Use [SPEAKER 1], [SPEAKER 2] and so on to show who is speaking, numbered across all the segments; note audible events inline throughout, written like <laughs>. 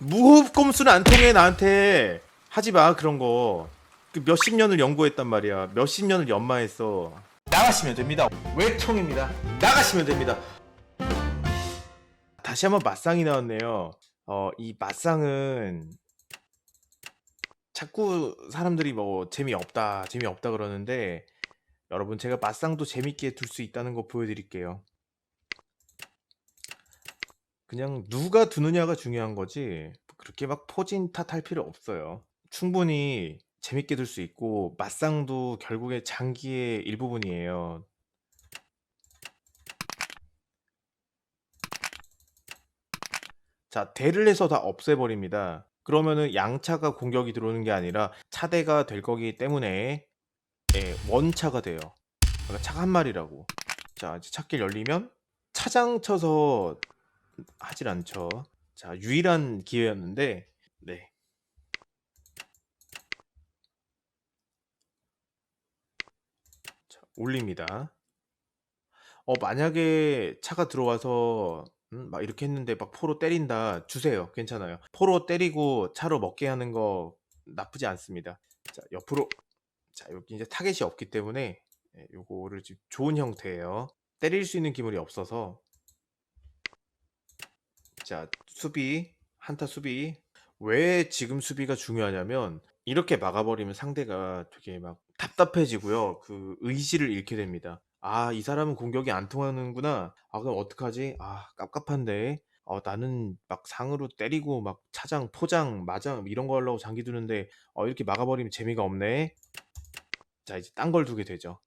[SPEAKER 1] 무호흡 꼼수는 안 통해 나한테 하지 마 그런 거. 그 몇십 년을 연구했단 말이야. 몇십 년을 연마했어. 나가시면 됩니다. 외통입니다. 나가시면 됩니다. 다시 한번 맞상이 나왔네요. 어, 이 맞상은 자꾸 사람들이 뭐 재미없다, 재미없다 그러는데 여러분 제가 맞상도 재밌게 둘 수 있다는 거 보여드릴게요. 그냥 누가 두느냐가 중요한 거지 그렇게 막 포진 탓할 필요 없어요. 충분히 재밌게 둘수 있고 맞상도 결국에 장기의 일부분이에요. 자, 대를 해서 다 없애버립니다. 그러면은 양차가 공격이 들어오는 게 아니라 차대가 될 거기 때문에 예, 원차가 돼요. 그러니까 차가 한 마리라고. 자, 이제 찾길 열리면 차장 쳐서 하질 않죠. 자, 유일한 기회였는데, 네. 자, 올립니다. 어, 만약에 차가 들어와서 음, 막 이렇게 했는데 막 포로 때린다. 주세요. 괜찮아요. 포로 때리고 차로 먹게 하는 거 나쁘지 않습니다. 자, 옆으로. 자, 여기 이제 타겟이 없기 때문에 예, 요거를 지금 좋은 형태예요. 때릴 수 있는 기물이 없어서 자, 수비, 한타 수비. 왜 지금 수비가 중요하냐면 이렇게 막아버리면 상대가 되게 막 답답해지고요. 그 의지를 잃게 됩니다. 아, 이 사람은 공격이 안 통하는구나. 아, 그럼 어떡하지? 아, 깝깝한데. 어, 나는 막 상으로 때리고 막 차장, 포장, 마장 이런 거 하려고 장기 두는데 어, 이렇게 막아버리면 재미가 없네. 자, 이제 딴 걸 두게 되죠.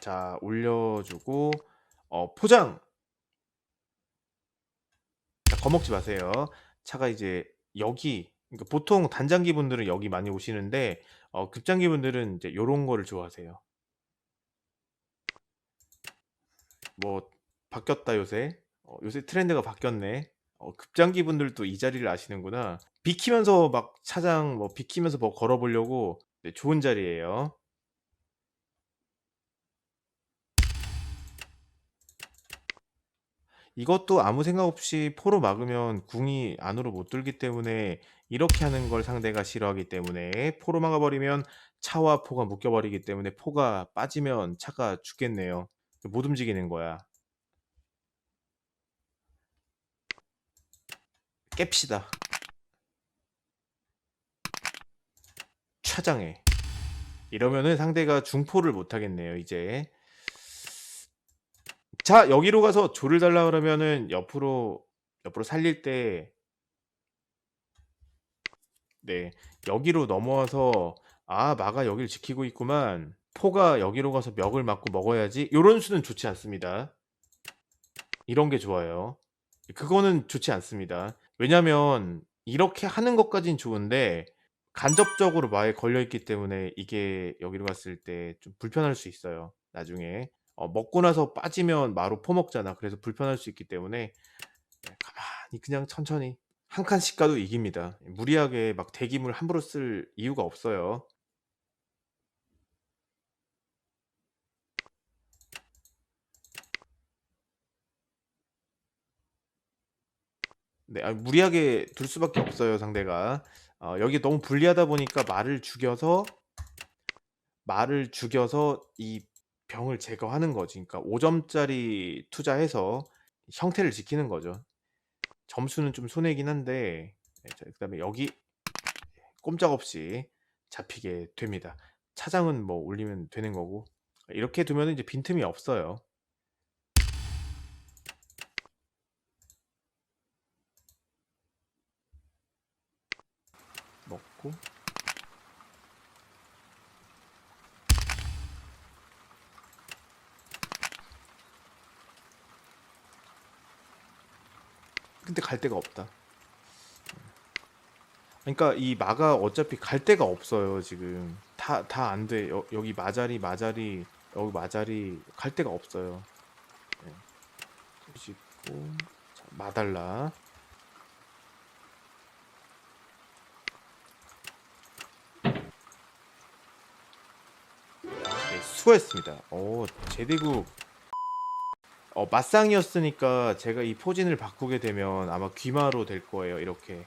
[SPEAKER 1] 자, 올려주고 어, 포장. 자, 겁먹지 마세요. 차가 이제 여기 그러니까 보통 단장기 분들은 여기 많이 오시는데 어, 급장기 분들은 이제 요런 거를 좋아하세요. 뭐 바뀌었다 요새. 어, 요새 트렌드가 바뀌었네. 어, 급장기 분들도 이 자리를 아시는구나. 비키면서 막 차장 뭐 비키면서 뭐 걸어보려고 네, 좋은 자리예요. 이것도 아무 생각 없이 포로 막으면 궁이 안으로 못 들기 때문에 이렇게 하는 걸 상대가 싫어하기 때문에 포로 막아버리면 차와 포가 묶여버리기 때문에 포가 빠지면 차가 죽겠네요. 못 움직이는 거야. 깹시다. 차장해. 이러면은 상대가 중포를 못 하겠네요, 이제. 자, 여기로 가서 조를 달라 그러면은 옆으로 옆으로 살릴 때 네. 여기로 넘어와서 아, 마가 여기를 지키고 있구만. 포가 여기로 가서 멱을 맞고 먹어야지. 요런 수는 좋지 않습니다. 이런 게 좋아요. 그거는 좋지 않습니다. 왜냐면 이렇게 하는 것까진 좋은데 간접적으로 마에 걸려 있기 때문에 이게 여기로 갔을 때 좀 불편할 수 있어요. 나중에. 어, 먹고 나서 빠지면 마로 퍼먹잖아. 그래서 불편할 수 있기 때문에 네, 가만히 그냥 천천히 한 칸씩 가도 이깁니다. 무리하게 막 대기물 함부로 쓸 이유가 없어요. 네, 아, 무리하게 둘 수밖에 없어요, 상대가. 어, 여기 너무 불리하다 보니까 말을 죽여서 말을 죽여서 이 병을 제거하는 거지. 그러니까 5점짜리 투자해서 형태를 지키는 거죠. 점수는 좀 손해긴 한데 네, 자, 그다음에 여기 꼼짝없이 잡히게 됩니다. 차장은 뭐 올리면 되는 거고 이렇게 두면 이제 빈틈이 없어요. 먹고 근데 갈 데가 없다. 그러니까 이 마가 어차피 갈 데가 없어요 지금 다 다 안 돼. 여, 여기 마자리 마자리 여기 마자리 갈 데가 없어요. 네. 씻고 자, 마달라 네, 수고했습니다. 오 제대국 어, 맞상이었으니까 제가 이 포진을 바꾸게 되면 아마 귀마로 될 거예요. 이렇게.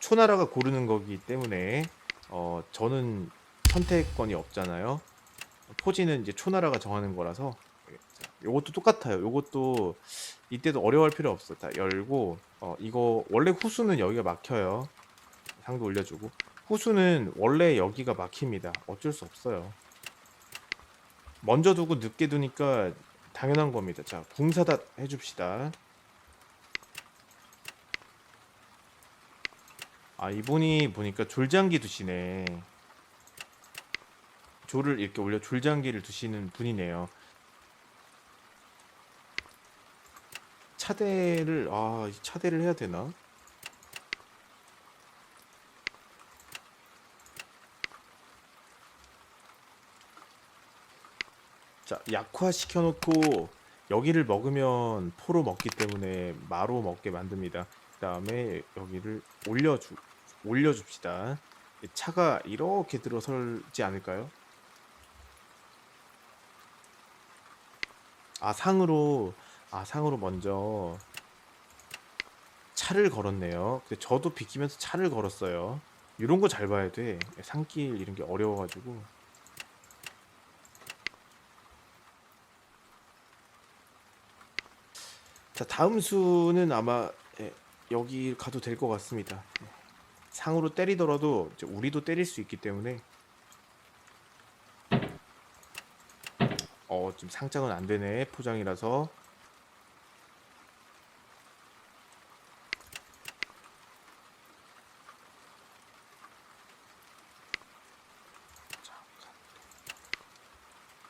[SPEAKER 1] 초나라가 고르는 거기 때문에 어, 저는 선택권이 없잖아요. 포진은 이제 초나라가 정하는 거라서 자, 요것도 똑같아요. 요것도 이때도 어려워할 필요 없어. 다 열고 어, 이거 원래 후수는 여기가 막혀요. 상도 올려주고 후수는 원래 여기가 막힙니다. 어쩔 수 없어요. 먼저 두고 늦게 두니까 당연한 겁니다. 자, 붕사다 해줍시다. 아, 이분이 보니까 졸장기 두시네. 졸을 이렇게 올려 졸장기를 두시는 분이네요. 차대를 아, 이 차대를 해야 되나? 자, 약화 시켜 놓고 여기를 먹으면 포로 먹기 때문에 마로 먹게 만듭니다. 그 다음에 여기를 올려주, 올려줍시다. 차가 이렇게 들어설지 않을까요? 아, 상으로, 아, 상으로 먼저 차를 걸었네요. 근데 저도 비키면서 차를 걸었어요. 이런 거 잘 봐야 돼. 산길 이런 게 어려워가지고. 자, 다음 수는 아마 예, 여기 가도 될 것 같습니다. 예. 상으로 때리더라도 이제 우리도 때릴 수 있기 때문에 어, 지금 상장은 안 되네. 포장이라서.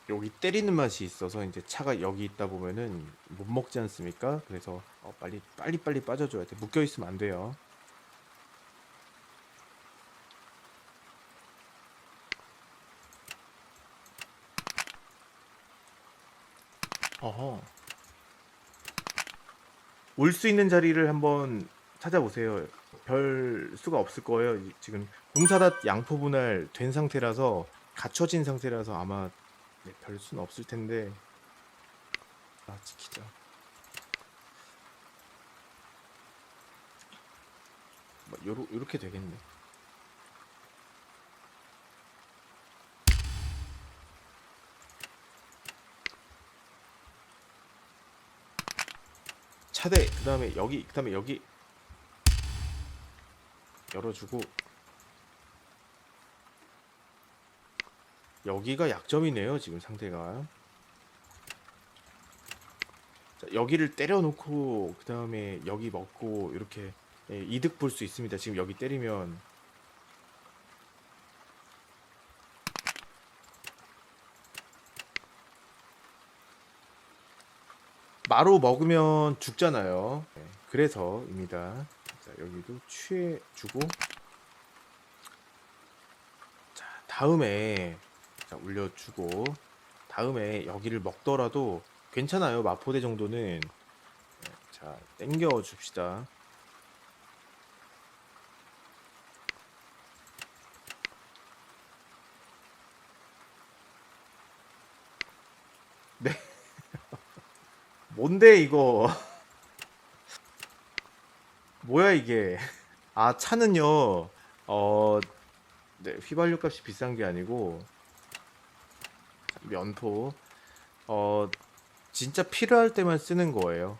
[SPEAKER 1] 여기 때리는 맛이 있어서 이제 차가 여기 있다 보면은 못 먹지 않습니까? 그래서 어, 빨리 빨리 빨리 빠져줘야 돼. 묶여 있으면 안 돼요. 어허. 올 수 있는 자리를 한번 찾아보세요. 별 수가 없을 거예요. 이- 지금 공사닷 양포 분할 된 상태라서 갖춰진 상태라서 아마 네, 별 수는 없을 텐데 아 지키자. 뭐 요러, 요렇게 되겠네. 차대 그 다음에 여기 그 다음에 여기 열어주고 여기가 약점이네요 지금 상태가. 자, 여기를 때려놓고 그 다음에 여기 먹고 이렇게 예, 이득 볼 수 있습니다. 지금 여기 때리면. 마로 먹으면 죽잖아요. 네, 그래서입니다. 자 여기도 취해주고. 자 다음에 자 올려주고 다음에 여기를 먹더라도 괜찮아요. 마포대 정도는. 네, 자 땡겨 줍시다. 네. 뭔데 이거? <laughs> 뭐야 이게? 아 차는요. 어 네, 휘발유 값이 비싼 게 아니고 면포 어 진짜 필요할 때만 쓰는 거예요.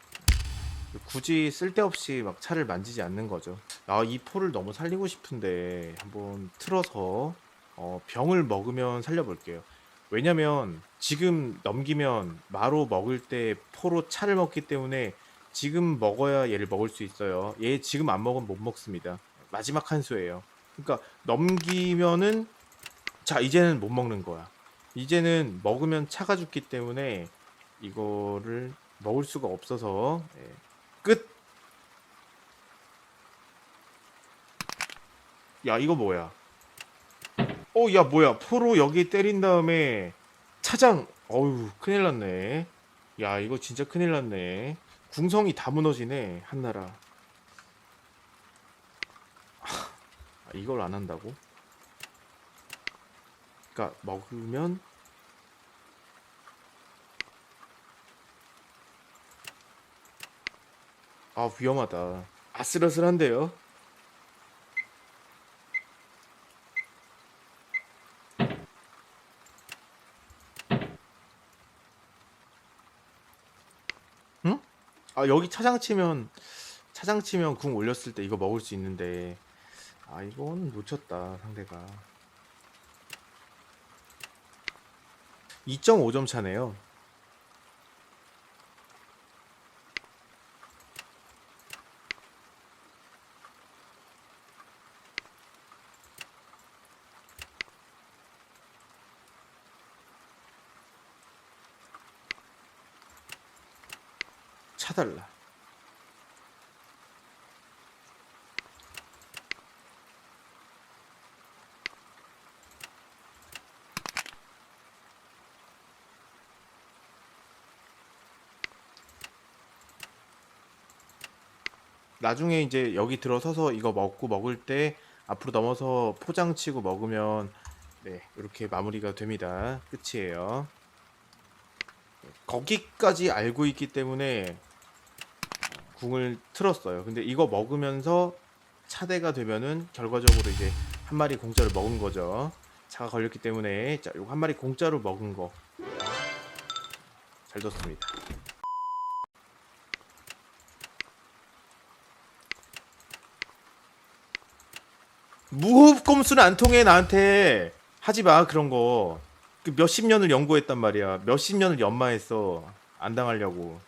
[SPEAKER 1] 굳이 쓸데없이 막 차를 만지지 않는 거죠. 아, 이 포를 너무 살리고 싶은데 한번 틀어서 어, 병을 먹으면 살려볼게요. 왜냐면 지금 넘기면 마로 먹을 때 포로 차를 먹기 때문에 지금 먹어야 얘를 먹을 수 있어요. 얘 지금 안 먹으면 못 먹습니다. 마지막 한 수예요. 그러니까 넘기면은 자 이제는 못 먹는 거야. 이제는 먹으면 차가 죽기 때문에 이거를 먹을 수가 없어서 예, 끝. 야 이거 뭐야? 어 야 뭐야? 포로 여기 때린 다음에 차장 어우 큰일 났네. 야 이거 진짜 큰일 났네. 궁성이 다 무너지네 한나라. 아, 이걸 안 한다고? 그러니까 먹으면 아 위험하다. 아슬아슬한데요? 응? 아 여기 차장 치면 차장 치면 궁 올렸을 때 이거 먹을 수 있는데. 아 이건 놓쳤다 상대가. 2.5점 차네요. 차달라. 나중에 이제 여기 들어서서 이거 먹고 먹을 때 앞으로 넘어서 포장 치고 먹으면 네, 이렇게 마무리가 됩니다. 끝이에요. 거기까지 알고 있기 때문에 궁을 틀었어요. 근데 이거 먹으면서 차대가 되면은 결과적으로 이제 한 마리 공짜로 먹은 거죠. 차가 걸렸기 때문에 자, 요거 한 마리 공짜로 먹은 거. 잘 뒀습니다. 무호흡 꼼수는 안 통해 나한테 하지 마 그런 거. 그 몇십 년을 연구했단 말이야. 몇십 년을 연마했어. 안 당하려고.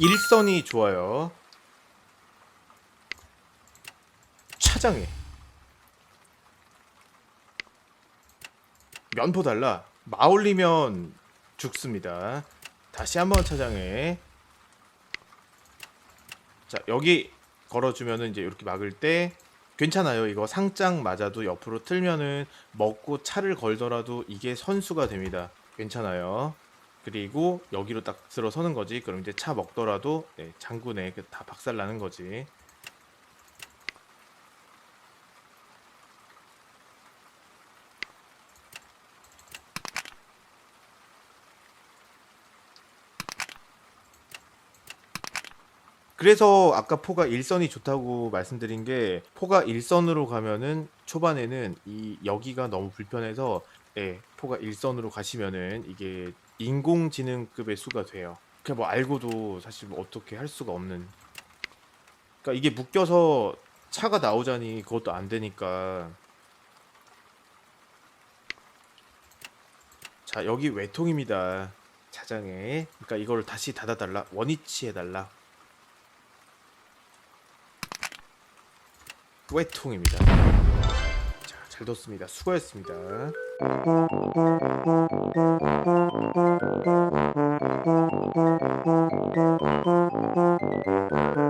[SPEAKER 1] 일선이 좋아요. 차장해. 면포 달라. 마올리면 죽습니다. 다시 한번 차장해. 자, 여기 걸어주면은 이제 이렇게 막을 때 괜찮아요. 이거 상장 맞아도 옆으로 틀면은 먹고 차를 걸더라도 이게 선수가 됩니다. 괜찮아요. 그리고 여기로 딱 들어서는 거지. 그럼 이제 차 먹더라도 네, 장군에 그다 박살 나는 거지. 그래서 아까 포가 일선이 좋다고 말씀드린 게 포가 일선으로 가면은 초반에는 이 여기가 너무 불편해서 예, 포가 일선으로 가시면은 이게 인공지능급의 수가 돼요. 그냥 뭐 알고도 사실 뭐 어떻게 할 수가 없는. 그러니까 이게 묶여서 차가 나오자니 그것도 안 되니까. 자, 여기 외통입니다. 차장에. 그러니까 이거를 다시 닫아달라. 원위치 해달라. 외통입니다. 자, 잘 뒀습니다. 수고했습니다. Thank you.